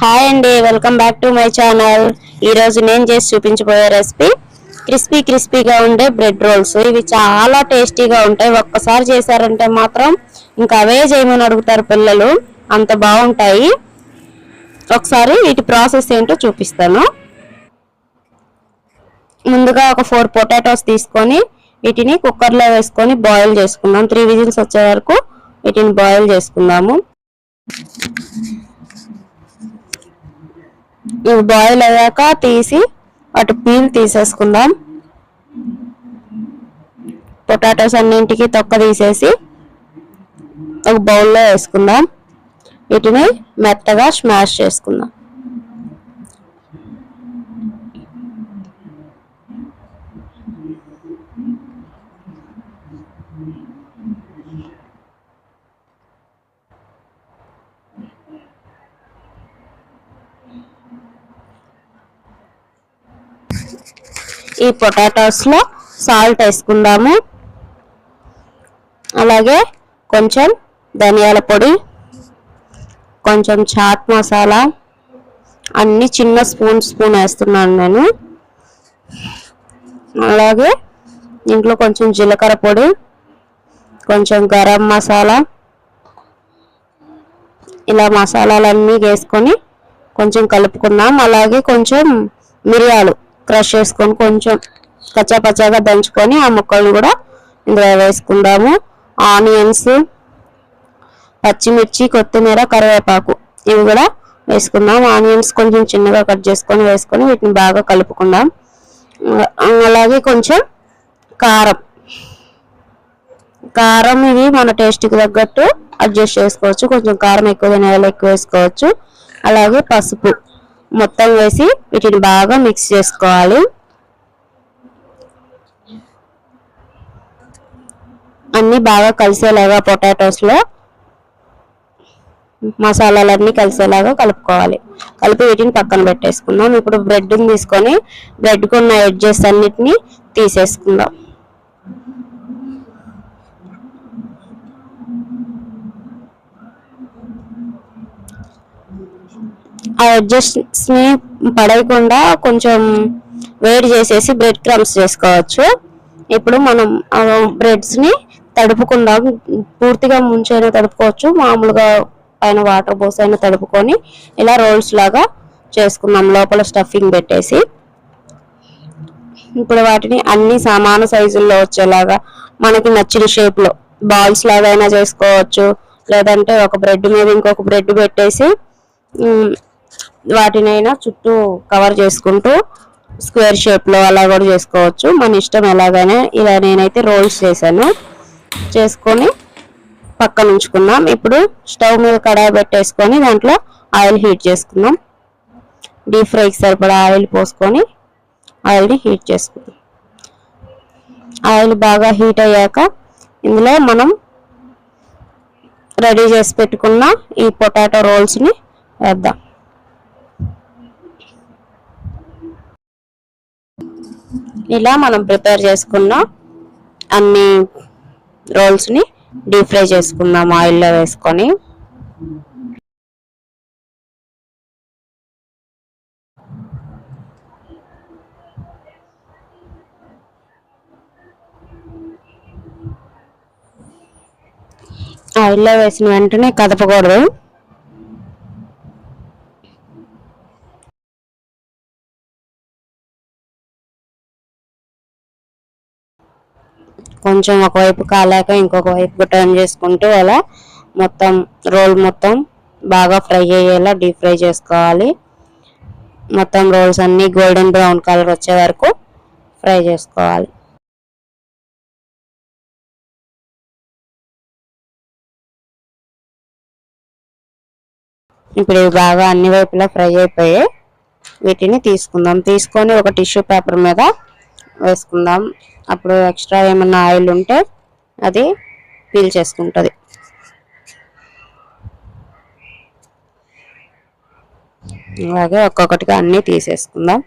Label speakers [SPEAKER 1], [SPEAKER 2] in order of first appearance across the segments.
[SPEAKER 1] Hi అండి welcome back to my channel. ఈరోజు నేను చేసి చూపించబోయే రెసిపీ క్రిస్పీ క్రిస్పీగా ఉండే బ్రెడ్ రోల్స్. ఇవి చాలా టేస్టీగా ఉంటాయి. ఒక్కసారి చేశారంటే మాత్రం ఇంకా అవే చేయమని అడుగుతారు పిల్లలు. అంత బాగుంటాయి. ఒకసారి వీటి ప్రాసెస్ ఏంటో చూపిస్తాను. ముందుగా ఒక ఫోర్ పొటాటోస్ తీసుకొని వీటిని కుక్కర్లో వేసుకొని బాయిల్ చేసుకుందాం. త్రీ విజిల్స్ వచ్చే వరకు వీటిని బాయిల్ చేసుకుందాము. ఇవి బాయిల్ అయ్యాక తీసి అటు పీల్ తీసేసుకుందాం. పొటాటోస్ అన్నింటికి తొక్క తీసేసి ఒక బౌల్లో వేసుకుందాం. వీటిని మెత్తగా స్మాష్ చేసుకుందాం. ఈ పొటాటోస్లో సాల్ట్ వేసుకుందాము. అలాగే కొంచెం ధనియాల పొడి కొంచెం చాట్ మసాలా అన్ని చిన్న స్పూన్ స్పూన్ వేస్తున్నాను నేను. అలాగే ఇంట్లో కొంచెం జీలకర్ర పొడి కొంచెం గరం మసాలా ఇలా మసాలాలన్నీ వేసుకొని కొంచెం కలుపుకుందాం. అలాగే కొంచెం మిరియాలు. క్రష్ చేసుకొని కొంచెం కచ్చాపచ్చాగా దంచుకొని ఆ ముక్కలను కూడా ఇందులో వేసుకుందాము. ఆనియన్స్ పచ్చిమిర్చి కొత్తిమీర కరివేపాకు ఇవి కూడా వేసుకుందాం. ఆనియన్స్ కొంచెం చిన్నగా కట్ చేసుకొని వేసుకొని వీటిని బాగా కలుపుకుందాం. అలాగే కొంచెం కారం. కారం ఇది మన టేస్ట్కి తగ్గట్టు అడ్జస్ట్ చేసుకోవచ్చు. కొంచెం కారం ఎక్కువ తినేవాళ్ళు ఎక్కువ వేసుకోవచ్చు. అలాగే పసుపు. మొత్తం వేసి వీటిని బాగా మిక్స్ చేసుకోవాలి. అన్నీ బాగా కలిసేలాగా పొటాటోస్లో మసాలాలన్నీ కలిసేలాగా కలుపుకోవాలి. కలిపి వీటిని పక్కన పెట్టేసుకుందాం. ఇప్పుడు బ్రెడ్ని తీసుకొని బ్రెడ్కి ఉన్న ఎడ్జెస్ అన్నిటిని తీసేసుకుందాం. ఆ అడ్జస్ట్స్ని పడేయకుండా కొంచెం వేడి చేసేసి బ్రెడ్ క్రమ్స్ చేసుకోవచ్చు. ఇప్పుడు మనం బ్రెడ్స్ని బ్రెడ్స్ని తడుపుకుందాం పూర్తిగా ముంచైనా తడుపుకోవచ్చు. మామూలుగా పైన వాటర్ పోసైనా అయినా తడుపుకొని ఇలా రోల్స్ లాగా చేసుకుందాం లోపల స్టఫింగ్ పెట్టేసి. ఇప్పుడు వాటిని అన్ని సమాన సైజుల్లో వచ్చేలాగా మనకి నచ్చిన షేప్లో బాల్స్ లాగా అయినా చేసుకోవచ్చు. లేదంటే ఒక బ్రెడ్ మీద ఇంకొక బ్రెడ్ పెట్టేసి వాటినైనా చుట్టూ కవర్ చేసుకుంటూ స్క్వేర్ షేప్లో అలా కూడా చేసుకోవచ్చు. మన ఇష్టం ఎలాగైనా ఇలా నేనైతే రోల్స్ చేశాను. చేసుకొని పక్కన ఉంచుకుందాం. ఇప్పుడు స్టవ్ మీద కడాయి పెట్టేసుకొని దాంట్లో ఆయిల్ హీట్ చేసుకుందాం. డీప్ ఫ్రైకి సరిపడా ఆయిల్ పోసుకొని ఆయిల్ని హీట్ చేసుకుందాం. ఆయిల్ బాగా హీట్ అయ్యాక ఇందులో మనం రెడీ చేసి పెట్టుకున్న ఈ పొటాటో రోల్స్ని వేద్దాం. ఇలా మనం ప్రిపేర్ చేసుకున్న అన్ని రోల్స్ని డీప్ ఫ్రై చేసుకుందాం ఆయిల్లో వేసుకొని. ఆయిల్లో వేసిన వెంటనే కదపకూడదు. కొంచెం ఒకవైపు కాలాక ఇంకొక వైపు టర్న్ చేసుకుంటూ అలా మొత్తం రోల్ మొత్తం బాగా ఫ్రై అయ్యేలా డీప్ ఫ్రై చేసుకోవాలి. మొత్తం రోల్స్ అన్ని గోల్డెన్ బ్రౌన్ కలర్ వచ్చే వరకు ఫ్రై చేసుకోవాలి. ఇప్పుడు ఇవి బాగా అన్ని వైపులా ఫ్రై అయిపోయాయి వీటిని తీసుకుందాం. తీసుకొని ఒక టిష్యూ పేపర్ మీద వేసుకుందాం. అప్పుడు ఎక్స్ట్రా ఏమన్నా ఆయిల్ ఉంటే అది పీల్ చేసుకుంటుంది. అలాగే ఒక్కొక్కటిగా అన్నీ తీసేసుకుందాం.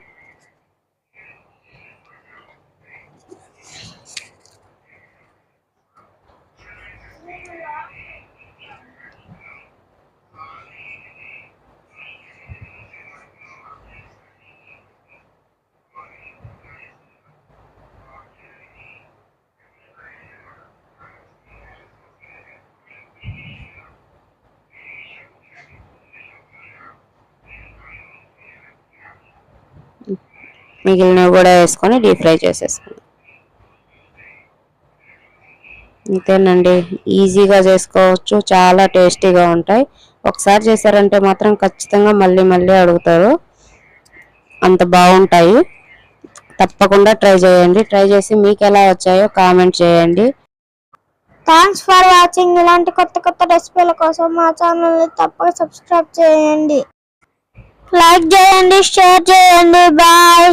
[SPEAKER 1] మిగిలినవి కూడా వేసుకొని డీప్ ఫ్రై చేసేసుకుందాం. అంతేనండి ఈజీగా చేసుకోవచ్చు. చాలా టేస్టీగా ఉంటాయి. ఒకసారి చేశారంటే మాత్రం ఖచ్చితంగా మళ్ళీ మళ్ళీ అడుగుతారు. అంత బాగుంటాయి. తప్పకుండా ట్రై చేయండి. ట్రై చేసి మీకు ఎలా వచ్చాయో కామెంట్ చేయండి.
[SPEAKER 2] థ్యాంక్స్ ఫర్ వాచింగ్ ఇలాంటి కొత్త కొత్త రెసిపీల కోసం మా ఛానల్ని తప్పక సబ్స్క్రైబ్ చేయండి. లైక్ చేయండి షేర్ చేయండి. బాయ్